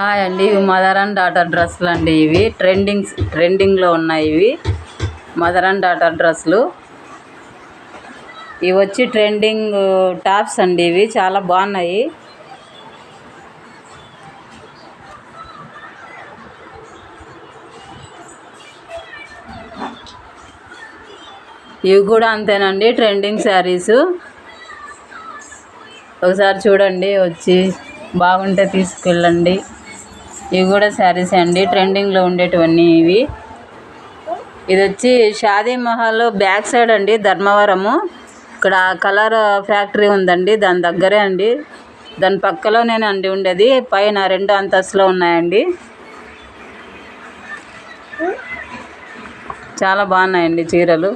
Hi అండి ఇవి mother and daughter డ్రెస్సులు అండి ఇవి. ట్రెండింగ్స్ ట్రెండింగ్లో ఉన్నాయి ఇవి. మదర్ అండ్ డాటర్ డ్రెస్సులు. ఇవి వచ్చి ట్రెండింగ్ uh, టాప్స్ అండి ఇవి. చాలా బాగున్నాయి. ఇవి కూడా అంతేనండి ట్రెండింగ్ శారీస్ ఒకసారి చూడండి వచ్చి బాగుంటే తీసుకెళ్ళండి. ఇవి కూడా శారీస్ అండి. ట్రెండింగ్లో ఉండేటివన్నీ ఇవి. ఇది వచ్చి షాదీ మహల్ బ్యాక్ సైడ్ అండి ధర్మవరము. ఇక్కడ కలర్ ఫ్యాక్టరీ ఉందండి దాని దగ్గరే అండి. దాని పక్కలోనేనండి ఉండేది పైన రెండు అంతస్తులో ఉన్నాయండి. చాలా బాగున్నాయండి చీరలు.